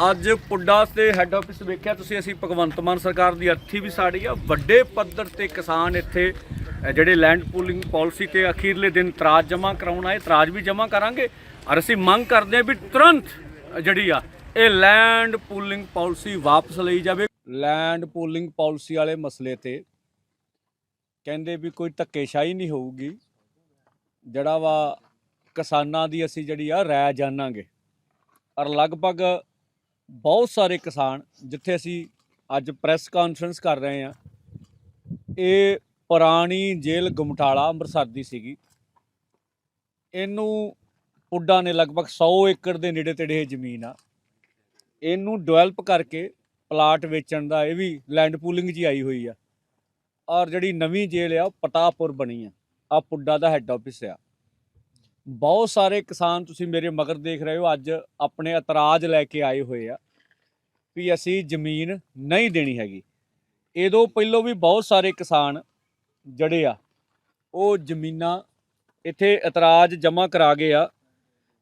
ਅੱਜ ਪੁੱਡਾ ਤੇ head office ਵੇਖਿਆ, ਤੁਸੀਂ ਅਸੀਂ ਭਗਵੰਤ ਮਾਨ ਸਰਕਾਰ ਦੀ ਅਰਥੀ ਵੀ ਸਾੜੀ ਆ। ਵੱਡੇ ਪੱਧਰ ਤੇ ਕਿਸਾਨ ਇੱਥੇ ਜਿਹੜੇ ਲੈਂਡ ਪੂਲਿੰਗ ਪਾਲਿਸੀ ਤੇ ਅਖੀਰਲੇ ਦਿਨ ਤਰਾਜ ਜਮ੍ਹਾਂ ਕਰਾਉਣ ਆਏ ਤਰਾਜ ਵੀ ਜਮ੍ਹਾਂ ਕਰਾਂਗੇ। ਔਰ ਅਸੀਂ ਮੰਗ ਕਰਦੇ ਹਾਂ ਵੀ ਤੁਰੰਤ ਜਿਹੜੀ ਆ, ਇਹ ਲੈਂਡ ਪੂਲਿੰਗ ਪਾਲਿਸੀ ਵਾਪਸ ਲਈ ਜਾਵੇ। ਲੈਂਡ ਪੂਲਿੰਗ ਪਾਲਿਸੀ ਵਾਲੇ ਮਸਲੇ ਤੇ ਕਹਿੰਦੇ ਵੀ ਕੋਈ ਧੱਕੇਸ਼ਾਹੀ ਨਹੀਂ ਹੋਊਗੀ। ਜਿਹੜਾ ਵਾ ਕਿਸਾਨਾਂ ਦੀ ਅਸੀਂ ਜਿਹੜੀ ਆ ਰਾਇ ਜਾਣਾਂਗੇ। ਔਰ ਲਗਭਗ ਬਹੁਤ ਸਾਰੇ ਕਿਸਾਨ ਜਿੱਥੇ ਅਸੀਂ ਅੱਜ ਪ੍ਰੈਸ ਕਾਨਫਰੰਸ ਕਰ ਰਹੇ ਹਾਂ, ਇਹ ਪੁਰਾਣੀ ਜੇਲ੍ਹ ਗੁਮਟਾਲਾ ਅੰਮ੍ਰਿਤਸਰ ਦੀ ਸੀਗੀ। ਇਹਨੂੰ ਪੁੱਡਾ ਨੇ ਲਗਭਗ 100 ਏਕੜ ਦੇ ਨੇੜੇ ਤੇੜੇ ਇਹ ਜ਼ਮੀਨ ਆ। ਇਹਨੂੰ ਡਿਵੈਲਪ ਕਰਕੇ ਪਲਾਟ ਵੇਚਣ ਦਾ ਇਹ ਵੀ ਲੈਂਡ ਪੂਲਿੰਗ ਜੀ ਆਈ ਹੋਈ ਆ। ਔਰ ਜਿਹੜੀ ਨਵੀਂ ਜੇਲ੍ਹ ਆ, ਉਹ ਪਟਾਪੁਰ ਬਣੀ ਆ। ਆ ਪੁੱਡਾ ਦਾ ਹੈੱਡ ਆਫਿਸ ਆ। ਬਹੁਤ ਸਾਰੇ ਕਿਸਾਨ ਤੁਸੀਂ ਮੇਰੇ ਮਗਰ ਦੇਖ ਰਹੇ ਹੋ, ਅੱਜ ਆਪਣੇ ਇਤਰਾਜ਼ ਲੈ ਕੇ ਆਏ ਹੋਏ ਆ ਵੀ ਅਸੀਂ ਜ਼ਮੀਨ ਨਹੀਂ ਦੇਣੀ ਹੈਗੀ। ਇਹਦੋਂ ਪਹਿਲੋਂ ਵੀ ਬਹੁਤ ਸਾਰੇ ਕਿਸਾਨ ਜਿਹੜੇ ਆ, ਉਹ ਜ਼ਮੀਨਾਂ ਇੱਥੇ ਇਤਰਾਜ਼ ਜਮ੍ਹਾਂ ਕਰਾ ਗਏ ਆ।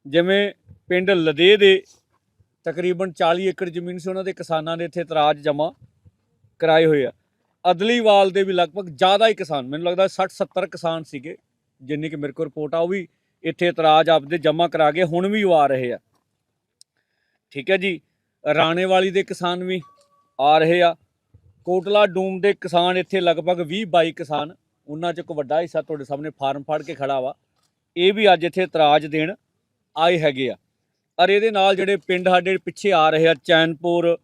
ਜਿਵੇਂ ਪਿੰਡ ਲਦੇ ਦੇ ਤਕਰੀਬਨ 40 ਏਕੜ ਜ਼ਮੀਨ ਸੀ, ਉਹਨਾਂ ਦੇ ਕਿਸਾਨਾਂ ਨੇ ਇੱਥੇ ਇਤਰਾਜ਼ ਜਮ੍ਹਾਂ ਕਰਾਏ ਹੋਏ ਆ। ਅਦਲੀਵਾਲ ਦੇ ਵੀ ਲਗਭਗ ਜ਼ਿਆਦਾ ਹੀ ਕਿਸਾਨ, ਮੈਨੂੰ ਲੱਗਦਾ 60 70 ਕਿਸਾਨ ਸੀਗੇ, ਜਿੰਨੀ ਕਿ ਮੇਰੇ ਕੋਲ ਰਿਪੋਰਟ ਆ, ਉਹ ਵੀ ਇੱਥੇ ਇਤਰਾਜ਼ ਆਪਦੇ ਜਮ੍ਹਾਂ ਕਰਾ ਕੇ ਹੁਣ ਵੀ ਉਹ ਆ ਰਹੇ ਆ। ਠੀਕ ਹੈ ਜੀ, ਰਾਣੇਵਾਲੀ ਦੇ ਕਿਸਾਨ ਵੀ ਆ ਰਹੇ ਆ। ਕੋਟਲਾ ਡੂਮ ਦੇ ਕਿਸਾਨ ਇੱਥੇ ਲਗਭਗ 20 22 ਕਿਸਾਨ, ਉਹਨਾਂ 'ਚ ਇੱਕ ਵੱਡਾ ਹਿੱਸਾ ਤੁਹਾਡੇ ਸਾਹਮਣੇ ਫਾਰਮ ਫੜ ਕੇ ਖੜਾ ਵਾ। ਇਹ ਵੀ ਅੱਜ ਇੱਥੇ ਇਤਰਾਜ਼ ਦੇਣ ਆਏ ਹੈਗੇ ਆ। ਔਰ ਇਹਦੇ ਨਾਲ ਜਿਹੜੇ ਪਿੰਡ ਸਾਡੇ ਪਿੱਛੇ ਆ ਰਹੇ ਆ, ਚੈਨਪੁਰ,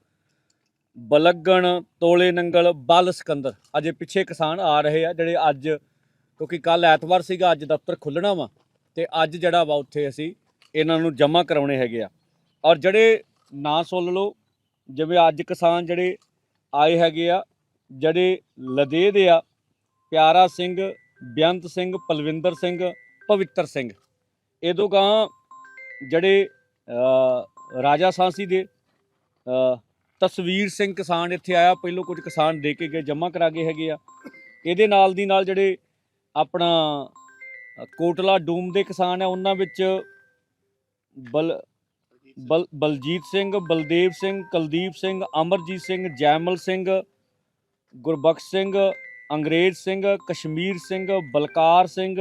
ਬਲੱਗਣ, ਤੋਲੇ ਨੰਗਲ, ਬਲ ਸਿਕੰਦਰ, ਅਜੇ ਪਿੱਛੇ ਕਿਸਾਨ ਆ ਰਹੇ ਆ ਜਿਹੜੇ ਅੱਜ, ਕਿਉਂਕਿ ਕੱਲ ਐਤਵਾਰ ਸੀਗਾ, ਅੱਜ ਦਫ਼ਤਰ ਖੁੱਲਣਾ ਵਾ। ਤੇ ਅੱਜ ਜਿਹੜਾ ਵਾ ਉੱਥੇ ਅਸੀਂ ਇਹਨਾਂ ਨੂੰ ਜਮ੍ਹਾਂ ਕਰਾਉਣੇ ਹੈਗੇ ਆ। ਔਰ ਜਿਹੜੇ ਨਾ ਸੁਣ ਲਓ, ਜਿਵੇਂ ਅੱਜ ਕਿਸਾਨ ਜਿਹੜੇ ਆਏ ਹੈਗੇ ਆ, ਜਿਹੜੇ ਲਦੇ ਦੇ ਆ, ਪਿਆਰਾ ਸਿੰਘ, ਬੇਅੰਤ ਸਿੰਘ, ਪਲਵਿੰਦਰ ਸਿੰਘ, ਪਵਿੱਤਰ ਸਿੰਘ। ਇਹਦੋਂ ਗਾਂ ਜਿਹੜੇ ਰਾਜਾ ਸਾਂਸੀ ਦੇ ਤਸਵੀਰ ਸਿੰਘ ਕਿਸਾਨ ਇੱਥੇ ਆਇਆ, ਪਹਿਲੋਂ ਕੁਝ ਕਿਸਾਨ ਦੇ ਕੇ ਗਏ, ਜਮ੍ਹਾਂ ਕਰਾ ਗਏ ਹੈਗੇ ਆ। ਇਹਦੇ ਨਾਲ ਦੀ ਨਾਲ ਜਿਹੜੇ ਆਪਣਾ ਕੋਟਲਾ ਡੂਮ ਦੇ ਕਿਸਾਨ ਹੈ, ਉਹਨਾਂ ਵਿੱਚ ਬਲ ਬਲ ਬਲਜੀਤ ਸਿੰਘ, ਬਲਦੇਵ ਸਿੰਘ, ਕੁਲਦੀਪ ਸਿੰਘ, ਅਮਰਜੀਤ ਸਿੰਘ, ਜੈਮਲ ਸਿੰਘ, ਗੁਰਬਖਸ਼ ਸਿੰਘ, ਅੰਗਰੇਜ਼ ਸਿੰਘ, ਕਸ਼ਮੀਰ ਸਿੰਘ, ਬਲਕਾਰ ਸਿੰਘ,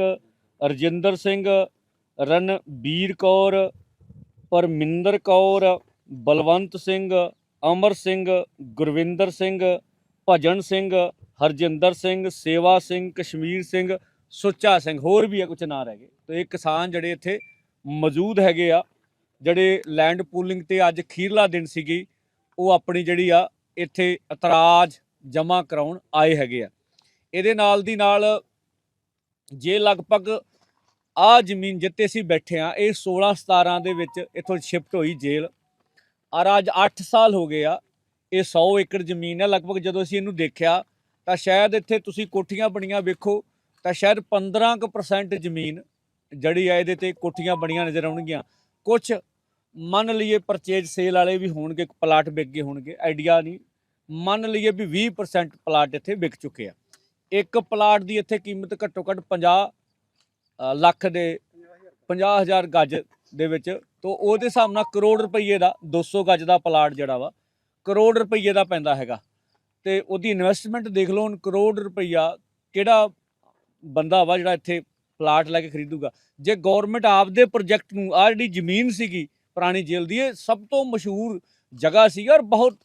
ਰਜਿੰਦਰ ਸਿੰਘ, ਰਣਬੀਰ ਕੌਰ, ਪਰਮਿੰਦਰ ਕੌਰ, ਬਲਵੰਤ ਸਿੰਘ, ਅਮਰ ਸਿੰਘ, ਗੁਰਵਿੰਦਰ ਸਿੰਘ, ਭਜਨ ਸਿੰਘ, ਹਰਜਿੰਦਰ ਸਿੰਘ, ਸੇਵਾ ਸਿੰਘ, ਕਸ਼ਮੀਰ ਸਿੰਘ ਸੁੱਚਾ ਸਿੰਘ, ਹੋਰ ਵੀ ਆ ਕੁਝ ਨਾਂ ਰਹਿ ਗਏ। ਤੇ ਇਹ ਕਿਸਾਨ ਜਿਹੜੇ ਇੱਥੇ ਮੌਜੂਦ ਹੈਗੇ ਆ, ਜਿਹੜੇ ਲੈਂਡ ਪੂਲਿੰਗ ਤੇ ਅੱਜ ਖੀਰਲਾ ਦਿਨ ਸੀਗੀ, ਉਹ ਆਪਣੀ ਜਿਹੜੀ ਆ, ਇੱਥੇ ਇਤਰਾਜ਼ ਜਮ੍ਹਾਂ ਕਰਾਉਣ ਆਏ ਹੈਗੇ ਆ। ਇਹਦੇ ਨਾਲ ਦੀ ਨਾਲ ਜੇ ਲਗਭਗ ਆ ਜ਼ਮੀਨ ਜਿੱਤੇ ਅਸੀਂ ਬੈਠੇ ਆ, ਇਹ 16 17 ਦੇ ਵਿੱਚ ਇੱਥੋਂ ਸ਼ਿਫਟ ਹੋਈ ਜੇਲ੍ਹ। ਔਰ ਅੱਜ 8 ਸਾਲ ਹੋ ਗਏ ਆ, ਇਹ 100 ਏਕੜ ਜ਼ਮੀਨ ਹੈ ਲਗਭਗ ਜਦੋਂ ਅਸੀਂ ਇਹਨੂੰ ਦੇਖਿਆ, ਤਾਂ ਸ਼ਾਇਦ ਇੱਥੇ ਤੁਸੀਂ ਕੋਠੀਆਂ ਬਣੀਆਂ ਵੇਖੋ ਤਾਂ ਸ਼ਾਇਦ 15% ਜ਼ਮੀਨ ਜਿਹੜੀ ਆ ਇਹਦੇ ਤੇ ਕੋਠੀਆਂ ਬਣੀਆਂ ਨਜ਼ਰ ਆਉਣਗੀਆਂ। ਕੁਝ ਮੰਨ ਲਈਏ ਪਰਚੇਜ ਸੇਲ ਵਾਲੇ ਵੀ ਹੋਣਗੇ ਪਲਾਟ ਵਿਕ ਗਏ ਹੋਣਗੇ ਆਈਡੀਆ ਨਹੀਂ। ਮੰਨ ਲਈਏ ਵੀ 20% ਪਲਾਟ ਇੱਥੇ ਵਿਕ ਚੁੱਕੇ ਆ। ਇੱਕ ਪਲਾਟ ਦੀ ਇੱਥੇ ਕੀਮਤ ਘੱਟੋ ਘੱਟ 50 ਲੱਖ ਦੇ 50000 ਗੱਜ ਦੇ ਵਿੱਚ। ਤੋਂ ਉਹਦੇ ਹਿਸਾਬ ਨਾਲ ਕਰੋੜ ਰੁਪਏ ਦਾ 200 ਗੱਜ ਦਾ ਪਲਾਟ ਜਿਹੜਾ ਵਾ, ਕਰੋੜ ਰੁਪਏ ਦਾ ਪੈਂਦਾ ਹੈਗਾ। ਤੇ ਉਹਦੀ ਇਨਵੈਸਟਮੈਂਟ ਦੇਖ ਲਓ, ਹੁਣ ਕਰੋੜ ਰੁਪਈਆ ਕਿਹੜਾ ਬੰਦਾ ਵਾ ਜਿਹੜਾ ਇੱਥੇ ਪਲਾਟ ਲੈ ਕੇ ਖਰੀਦੂਗਾ। ਜੇ ਗਵਰਨਮੈਂਟ ਆਪਦੇ ਪ੍ਰੋਜੈਕਟ ਨੂੰ ਆ ਜਿਹੜੀ ਜ਼ਮੀਨ ਸੀਗੀ ਪੁਰਾਣੀ ਜੇਲ੍ਹ ਦੀ, ਇਹ ਸਭ ਤੋਂ ਮਸ਼ਹੂਰ ਜਗ੍ਹਾ ਸੀਗੀ ਔਰ ਬਹੁਤ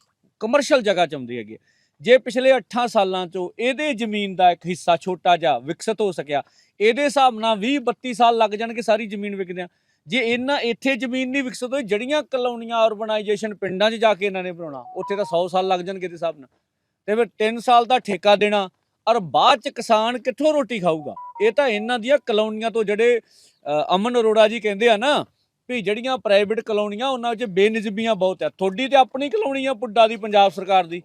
ਕਮਰਸ਼ੀਅਲ ਜਗ੍ਹਾ ਚੰਦੀ ਹੈਗੀ ਹੈ। ਜੇ ਪਿਛਲੇ 8 ਸਾਲਾਂ ਚੋਂ ਇਹਦੇ ਜ਼ਮੀਨ ਦਾ ਇੱਕ ਹਿੱਸਾ ਛੋਟਾ ਜਿਹਾ ਵਿਕਸਿਤ ਹੋ ਸਕਿਆ, ਇਹਦੇ ਹਿਸਾਬ ਨਾਲ 20 32 ਸਾਲ ਲੱਗ ਜਾਣਗੇ ਸਾਰੀ ਜ਼ਮੀਨ ਵਿਕਦਿਆਂ। ਜੇ ਇਹਨਾਂ ਇੱਥੇ ਜ਼ਮੀਨ ਨਹੀਂ ਵਿਕਸਿਤ ਹੋਈ ਜੜੀਆਂ ਕਲੋਨੀਆਂ ਆਰਬਨਾਈਜੇਸ਼ਨ ਪਿੰਡਾਂ 'ਚ ਜਾ ਕੇ ਇਹਨਾਂ ਨੇ ਬਣਾਉਣਾ, ਉੱਥੇ ਤਾਂ 100 ਸਾਲ ਲੱਗ ਜਾਣਗੇ ਦੇ ਹਿਸਾਬ ਨਾਲ। ਤੇ ਫਿਰ 3 ਸਾਲ ਦਾ ਠੇਕਾ ਦੇਣਾ ਔਰ ਬਾਅਦ 'ਚ ਕਿਸਾਨ ਕਿੱਥੋਂ ਰੋਟੀ ਖਾਊਗਾ? ਇਹ ਤਾਂ ਇਹਨਾਂ ਦੀਆਂ ਕਲੋਨੀਆਂ ਤੋਂ ਜਿਹੜੇ ਅਮਨ ਅਰੋੜਾ ਜੀ ਕਹਿੰਦੇ ਆ ਨਾ, ਵੀ ਜਿਹੜੀਆਂ ਪ੍ਰਾਈਵੇਟ ਕਲੋਨੀਆਂ, ਉਹਨਾਂ ਵਿੱਚ ਬੇਨਿਸਬੀਆਂ ਬਹੁਤ ਆ। ਤੁਹਾਡੀ ਤੇ ਆਪਣੀ ਕਲੋਨੀ ਆ ਪੁੱਡਾ ਦੀ, ਪੰਜਾਬ ਸਰਕਾਰ ਦੀ।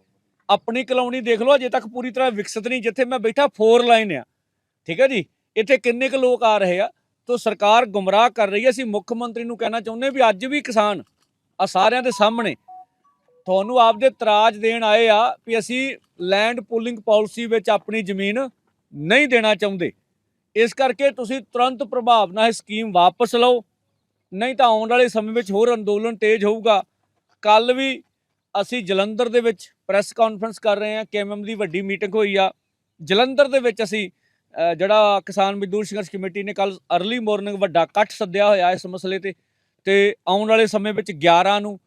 ਆਪਣੀ ਕਲੋਨੀ ਦੇਖ ਲਓ, ਅਜੇ ਤੱਕ ਪੂਰੀ ਤਰ੍ਹਾਂ ਵਿਕਸਿਤ ਨਹੀਂ, ਜਿੱਥੇ ਮੈਂ ਬੈਠਾ 4 ਲਾਈਨ ਆ। ਠੀਕ ਹੈ ਜੀ? ਇੱਥੇ ਕਿੰਨੇ ਕੁ ਲੋਕ ਆ ਰਹੇ ਆ? ਤੋਂ ਸਰਕਾਰ ਗੁੰਮਰਾਹ ਕਰ ਰਹੀ ਹੈ ਅਸੀਂ ਮੁੱਖ ਮੰਤਰੀ ਨੂੰ ਕਹਿਣਾ ਚਾਹੁੰਦੇ ਵੀ ਅੱਜ ਵੀ ਕਿਸਾਨ ਆ ਸਾਰਿਆਂ ਦੇ ਸਾਹਮਣੇ ਤੁਹਾਨੂੰ ਆਪਦੇ ਤਰਾਜ ਦੇਣ ਆਏ ਆ ਵੀ ਅਸੀਂ ਲੈਂਡ ਪੂਲਿੰਗ ਪਾਲਿਸੀ ਵਿੱਚ ਆਪਣੀ ਜ਼ਮੀਨ ਨਹੀਂ ਦੇਣਾ ਚਾਹੁੰਦੇ। ਇਸ ਕਰਕੇ ਤੁਸੀਂ ਤੁਰੰਤ ਪ੍ਰਭਾਵ ਨਾਲ ਇਹ ਸਕੀਮ ਵਾਪਸ ਲਓ। ਨਹੀਂ ਤਾਂ ਆਉਣ ਵਾਲੇ ਸਮੇਂ ਵਿੱਚ ਹੋਰ ਅੰਦੋਲਨ ਤੇਜ਼ ਹੋਊਗਾ। ਕੱਲ ਵੀ ਅਸੀਂ ਜਲੰਧਰ ਦੇ ਵਿੱਚ ਪ੍ਰੈਸ ਕਾਨਫਰੰਸ ਕਰ ਰਹੇ ਹਾਂ ਕੇਐਮਐਮ ਦੀ ਵੱਡੀ ਮੀਟਿੰਗ ਹੋਈ ਆ। ਜਲੰਧਰ ਦੇ ਵਿੱਚ ਅਸੀਂ ਜਿਹੜਾ ਕਿਸਾਨ ਮਜ਼ਦੂਰ ਸੰਘਰਸ਼ ਕਮੇਟੀ ਨੇ ਕੱਲ ਅਰਲੀ ਮਾਰਨਿੰਗ ਵੱਡਾ ਇਕੱਠ ਸੱਦਿਆ ਹੋਇਆ ਇਸ ਮਸਲੇ ਤੇ। ਤੇ ਆਉਣ ਵਾਲੇ ਸਮੇਂ ਵਿੱਚ 11 ਨੂੰ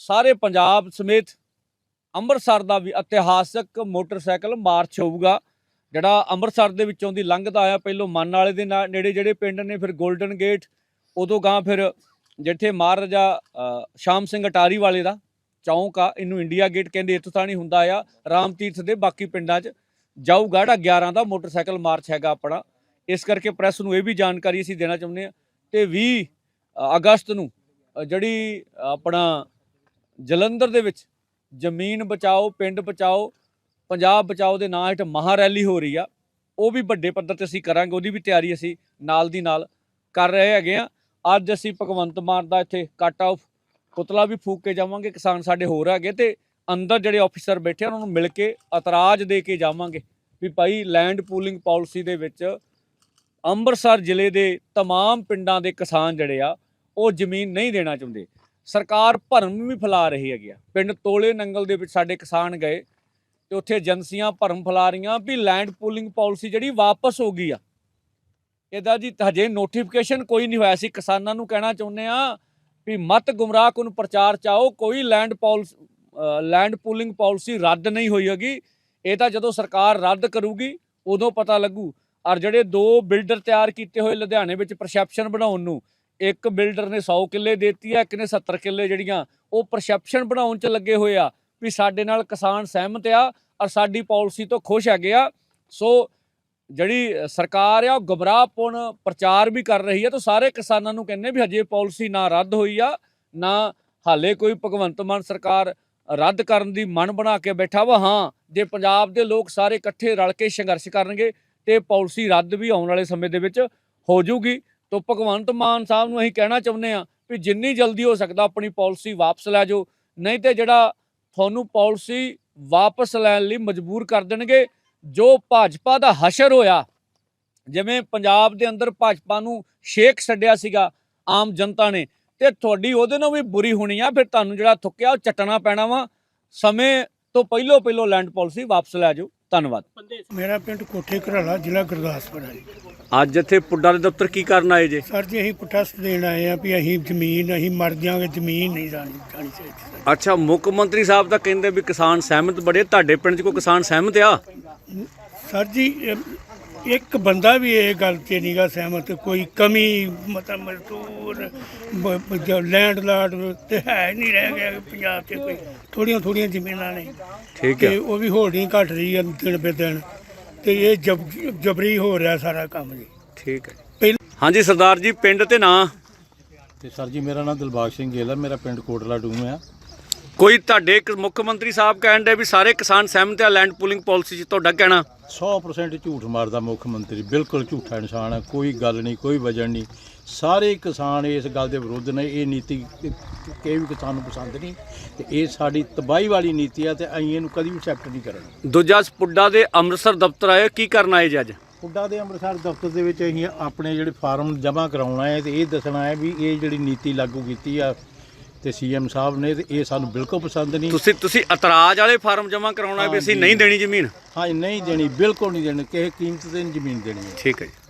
ਸਾਰੇ ਪੰਜਾਬ ਸਮੇਤ ਅੰਮ੍ਰਿਤਸਰ ਦਾ ਵੀ ਇਤਿਹਾਸਕ ਮੋਟਰਸਾਈਕਲ ਮਾਰਚ ਹੋਊਗਾ। ਜਿਹੜਾ ਅੰਮ੍ਰਿਤਸਰ ਦੇ ਵਿੱਚੋਂ ਦੀ ਲੰਘਦਾ ਆਇਆ ਪਹਿਲੋਂ ਮਨ ਵਾਲੇ ਦੇ ਨਾਲ ਨੇੜੇ ਜਿਹੜੇ ਪਿੰਡ ਨੇ, ਫਿਰ 골ਡਨ ਗੇਟ ਉਦੋਂ ਗਾਂ ਫਿਰ ਜਿੱਥੇ ਮਹਾਰਾਜਾ ਸ਼ਾਮ ਸਿੰਘ ਅਟਾਰੀ ਵਾਲੇ ਦਾ ਚੌਂਕ ਆ, ਇਹਨੂੰ ਇੰਡੀਆ ਗੇਟ ਕਹਿੰਦੇ, ਇੱਥੋਂ ਤਾਂ ਨਹੀਂ ਹੁੰਦਾ ਆ ਰਾਮ ਤੀਰਥ ਦੇ ਬਾਕੀ ਪਿੰਡਾਂ 'ਚ ਜਾਊਗਾ, ਜਿਹੜਾ 11 ਦਾ ਮੋਟਰਸਾਈਕਲ ਮਾਰਚ ਹੈਗਾ ਆਪਣਾ। ਇਸ ਕਰਕੇ ਪ੍ਰੈਸ ਨੂੰ ਇਹ ਵੀ ਜਾਣਕਾਰੀ ਅਸੀਂ ਦੇਣਾ ਚਾਹੁੰਦੇ ਆ ਤੇ 20 ਅਗਸਤ ਨੂੰ ਜਿਹੜੀ ਆਪਣਾ ਜਲੰਧਰ ਦੇ ਵਿੱਚ ਜ਼ਮੀਨ ਬਚਾਓ ਪਿੰਡ ਬਚਾਓ ਪੰਜਾਬ ਬਚਾਓ ਦੇ ਨਾਂ ਹੇਠ ਮਹਾ ਰੈਲੀ ਹੋ ਰਹੀ ਆ ਉਹ ਵੀ ਵੱਡੇ ਪੱਧਰ ਤੇ ਅਸੀਂ ਕਰਾਂਗੇ ਉਹਦੀ ਵੀ ਤਿਆਰੀ ਅਸੀਂ ਨਾਲ ਦੀ ਨਾਲ ਕਰ ਰਹੇ ਹੈਗੇ ਆ ਅੱਜ ਅਸੀਂ ਭਗਵੰਤ ਮਾਨ ਦਾ ਇੱਥੇ ਕੱਟ ਆਫ ਪੁਤਲਾ ਵੀ ਫੂਕ ਕੇ ਜਾਵਾਂਗੇ ਕਿਸਾਨ ਸਾਡੇ ਹੋਰ ਹੈਗੇ ਤੇ ਅੰਦਰ ਜਿਹੜੇ ਆਫੀਸਰ ਬੈਠੇ ਆ ਉਹਨਾਂ ਨੂੰ ਮਿਲ ਕੇ ਇਤਰਾਜ਼ ਦੇ ਕੇ ਜਾਵਾਂਗੇ ਵੀ ਭਾਈ ਲੈਂਡ ਪੂਲਿੰਗ ਪਾਲਿਸੀ ਦੇ ਵਿੱਚ ਅੰਮ੍ਰਿਤਸਰ ਜ਼ਿਲ੍ਹੇ ਦੇ तमाम ਪਿੰਡਾਂ ਦੇ ਕਿਸਾਨ ਜਿਹੜੇ ਆ ਉਹ ਜ਼ਮੀਨ ਨਹੀਂ ਦੇਣਾ ਚਾਹੁੰਦੇ ਸਰਕਾਰ ਭਰਮ ਵੀ ਫੈਲਾ ਰਹੀ ਹੈਗੀ ਆ। ਪਿੰਡ ਤੋਲੇ ਨੰਗਲ ਦੇ ਵਿੱਚ ਸਾਡੇ ਕਿਸਾਨ ਗਏ ਤੇ ਉੱਥੇ ਏਜੰਸੀਆਂ ਭਰਮ ਫੈਲਾ ਰਹੀਆਂ ਵੀ ਲੈਂਡ ਪੂਲਿੰਗ ਪਾਲਿਸੀ ਜਿਹੜੀ ਵਾਪਸ ਹੋ ਗਈ ਆ। ਇਹਦਾ ਜੀ ਹਜੇ ਨੋਟੀਫਿਕੇਸ਼ਨ ਕੋਈ ਨਹੀਂ ਹੋਇਆ ਸੀ। ਕਿਸਾਨਾਂ ਨੂੰ ਕਹਿਣਾ ਚਾਹੁੰਦੇ ਆ ਵੀ ਮਤ ਗੁੰਮਰਾਹ ਕੁਨ ਪ੍ਰਚਾਰ ਚਾਓ ਕੋਈ land policy land pooling policy ਰੱਦ ਨਹੀਂ ਹੋਈ ਹੈਗੀ। ਇਹ ਤਾਂ ਜਦੋਂ ਸਰਕਾਰ ਰੱਦ ਕਰੂਗੀ, ਉਦੋਂ ਪਤਾ ਲੱਗੂ। ਔਰ ਜਿਹੜੇ ਦੋ ਬਿਲਡਰ ਤਿਆਰ ਕੀਤੇ ਹੋਏ ਲੁਧਿਆਣੇ ਵਿੱਚ ਪਰਸੈਪਸ਼ਨ ਬਣਾਉਣ ਨੂੰ ਇੱਕ ਬਿਲਡਰ ਨੇ 100 ਕਿੱਲੇ ਦਿੱਤੀ ਆ, ਇੱਕ ਨੇ 70 ਕਿੱਲੇ ਜਿਹੜੀਆਂ, ਉਹ ਪਰਸੈਪਸ਼ਨ ਬਣਾਉਣ 'ਚ ਲੱਗੇ ਹੋਏ ਆ ਵੀ ਸਾਡੇ ਨਾਲ ਕਿਸਾਨ ਸਹਿਮਤ ਆ ਔਰ ਸਾਡੀ ਪਾਲਿਸੀ ਤੋਂ ਖੁਸ਼ ਹੈਗੇ ਆ। ਸੋ ਜਿਹੜੀ ਸਰਕਾਰ ਆ, ਉਹ ਗੁੰਮਰਾਹਪੂਰਨ ਪ੍ਰਚਾਰ ਵੀ ਕਰ ਰਹੀ ਆ ਤਾਂ ਸਾਰੇ ਕਿਸਾਨਾਂ ਨੂੰ ਕਹਿੰਦੇ ਵੀ ਹਜੇ ਪਾਲਿਸੀ ਨਾ ਰੱਦ ਹੋਈ ਆ, ਨਾ ਹਾਲੇ ਕੋਈ ਭਗਵੰਤ ਮਾਨ ਸਰਕਾਰ ਰੱਦ ਕਰਨ ਦੀ ਮਨ ਬਣਾ ਕੇ ਬੈਠਾ ਵਾ। ਹਾਂ, ਜੇ ਪੰਜਾਬ ਦੇ ਲੋਕ ਸਾਰੇ ਇਕੱਠੇ ਰਲ ਕੇ ਸੰਘਰਸ਼ ਕਰਨਗੇ ਤੇ ਪਾਲਿਸੀ ਰੱਦ ਵੀ ਆਉਣ ਵਾਲੇ ਸਮੇਂ ਦੇ ਵਿੱਚ ਹੋ ਜਾਊਗੀ ਤਾਂ ਭਗਵੰਤ ਮਾਨ ਸਾਹਿਬ ਨੂੰ ਅਸੀਂ ਕਹਿਣਾ ਚਾਹੁੰਦੇ ਆ ਵੀ ਜਿੰਨੀ ਜਲਦੀ ਹੋ ਸਕਦਾ ਆਪਣੀ ਪਾਲਿਸੀ ਵਾਪਸ ਲੈ ਜਾਓ, ਨਹੀਂ ਤੇ ਜਿਹੜਾ ਤੁਹਾਨੂੰ ਪਾਲਿਸੀ ਵਾਪਸ ਲੈਣ ਲਈ ਮਜਬੂਰ ਕਰ ਦੇਣਗੇ, ਜੋ ਭਾਜਪਾ ਦਾ ਹਸ਼ਰ ਹੋਇਆ, ਜਿਵੇਂ ਪੰਜਾਬ ਦੇ ਅੰਦਰ ਭਾਜਪਾ ਨੂੰ ਸ਼ੇਕ ਛੱਡਿਆ ਸੀਗਾ ਆਮ ਜਨਤਾ ਨੇ, ਤੇ ਤੁਹਾਡੀ ਉਹਦੇ ਨਾਲ ਵੀ ਬੁਰੀ ਹੋਣੀ ਆ, ਫਿਰ ਤੁਹਾਨੂੰ ਜਿਹੜਾ ਥੁੱਕਿਆ ਉਹ ਚੱਟਣਾ ਪੈਣਾ ਵਾ, ਸਮੇਂ ਤੋਂ ਪਹਿਲੋਂ ਪਹਿਲੋਂ ਲੈਂਡ ਪਾਲਿਸੀ ਵਾਪਸ ਲੈ ਜਾਓ। ਧੰਨਵਾਦ। ਮੇਰਾ ਪਿੰਡ ਕੋਠੇ ਘਰਾਲਾ ਜ਼ਿਲ੍ਹਾ ਗੁਰਦਾਸਪੁਰ ਹੈ। ਅੱਜ ਇੱਥੇ ਪੁੱਡਾ ਦੇ ਦਫ਼ਤਰ ਕੀ ਕਰਨ ਆਏ ਜੇ? ਸਰ ਜੀ ਅਸੀਂ ਪ੍ਰੋਟੈਸਟ ਦੇਣ ਆਏ ਆ ਵੀ ਅਸੀਂ ਜ਼ਮੀਨ ਅਸੀਂ ਮਰ ਜਾਾਂਗੇ ਜ਼ਮੀਨ ਨਹੀਂ ਜਾਣੀ ਜਾਣੀ ਚਾਹੀਦੀ ਅੱਛਾ ਮੁੱਖ ਮੰਤਰੀ ਸਾਹਿਬ ਤਾਂ ਕਹਿੰਦੇ ਵੀ ਕਿਸਾਨ ਸਹਿਮਤ ਬੜੇ ਤੁਹਾਡੇ ਪਿੰਡ 'ਚ ਕੋਈ ਕਿਸਾਨ ਸਹਿਮਤ ਆ? ਸਰ ਜੀ ਇੱਕ ਬੰਦਾ ਵੀ ਇਹ ਗੱਲ 'ਚ ਨਹੀਂਗਾ ਸਹਿਮਤ ਕੋਈ ਕਮੀ ਮਤਲਬ ਮਜ਼ਦੂਰ ਲੈਂਡ ਲਾਰਡ ਤੇ ਹੈ ਨਹੀਂ ਰਹਿ ਗਿਆ ਪੰਜਾਬ 'ਚ ਕੋਈ। ਥੋੜੀਆਂ ਥੋੜੀਆਂ ਜ਼ਮੀਨਾਂ ਨੇ। ਠੀਕ ਤੇ ਉਹ ਵੀ ਹੋਲਡਿੰਗ ਘਟ ਰਹੀ ਹੈ ਦਿਨ ਬੇ ਦਿਨ। ਤੇ ਇਹ ਜਬ ਜਬਰੀ ਹੋ ਰਿਹਾ ਸਾਰਾ ਕੰਮ ਜੀ। ਠੀਕ ਹੈ। ਪਹਿਲ- ਹਾਂਜੀ ਸਰਦਾਰ ਜੀ ਪਿੰਡ ਤੇ ਨਾਂ? ਤੇ ਸਰ ਜੀ ਮੇਰਾ ਨਾਮ ਦਿਲਬਾਗ ਸਿੰਘ ਗਿੱਲ ਹੈ ਮੇਰਾ ਪਿੰਡ ਕੋਟਲਾ ਡੂਮ ਆ। ਕੋਈ ਤੁਹਾਡੇ ਮੁੱਖ ਮੰਤਰੀ ਸਾਹਿਬ ਕਹਿੰਦੇ ਵੀ ਸਾਰੇ ਕਿਸਾਨ ਸਹਿਮਤ ਆ ਲੈਂਡ ਪੂਲਿੰਗ ਪਾਲਿਸੀ 'ਚ ਤੁਹਾਡਾ ਕਹਿਣਾ? 100% ਝੂਠ ਮਾਰਦਾ ਮੁੱਖ ਮੰਤਰੀ। ਬਿਲਕੁਲ ਝੂਠਾ ਇਨਸਾਨ ਹੈ ਕੋਈ ਗੱਲ ਨਹੀਂ ਕੋਈ ਵਜਨ ਨਹੀਂ। ਸਾਰੇ ਕਿਸਾਨ ਇਸ ਗੱਲ ਦੇ ਵਿਰੁੱਧ ਨੇ ਇਹ ਨੀਤੀ ਕਿਸੇ ਵੀ ਕਿਸਾਨ ਨੂੰ ਪਸੰਦ ਨਹੀਂ ਤੇ ਇਹ ਸਾਡੀ ਤਬਾਹੀ ਵਾਲੀ ਨੀਤੀ ਆ ਤੇ ਅਸੀਂ ਇਹਨੂੰ ਕਦੀ ਵੀ ਐਕਸੈਪਟ ਨਹੀਂ ਕਰਾਂਗੇ ਦੂਜਾ ਪੁੱਡਾ ਦੇ ਅੰਮ੍ਰਿਤਸਰ ਦਫ਼ਤਰ ਆਏ ਕੀ ਕਰਨ ਆਏ ਜੀ ਅੱਜ? ਪੁੱਡਾ ਦੇ ਅੰਮ੍ਰਿਤਸਰ ਦਫ਼ਤਰ ਦੇ ਵਿੱਚ ਅਸੀਂ ਆਪਣੇ ਜਿਹੜੇ ਫਾਰਮ ਜਮ੍ਹਾਂ ਕਰਾਉਣਾ ਹੈ ਤੇ ਇਹ ਦੱਸਣਾ ਹੈ ਵੀ ਇਹ ਜਿਹੜੀ ਨੀਤੀ ਲਾਗੂ ਕੀਤੀ ਆ ਤੇ ਸੀਐਮ ਸਾਹਿਬ ਨੇ ਤੇ ਇਹ ਸਾਨੂੰ ਬਿਲਕੁਲ ਪਸੰਦ ਨਹੀਂ। ਤੁਸੀਂ ਤੁਸੀਂ ਇਤਰਾਜ਼ ਵਾਲੇ ਫਾਰਮ ਜਮ੍ਹਾਂ ਕਰਾਉਣਾ ਵੀ ਅਸੀਂ। ਨਹੀਂ ਦੇਣੀ ਜ਼ਮੀਨ? ਹਾਂ ਨਹੀਂ ਦੇਣੀ ਬਿਲਕੁਲ ਨਹੀਂ ਦੇਣੀ ਕਿਸੇ ਕੀਮਤ ਤੇ ਨਹੀਂ ਜ਼ਮੀਨ ਦੇਣੀ। ਹੈ ਠੀਕ ਹੈ ਜੀ।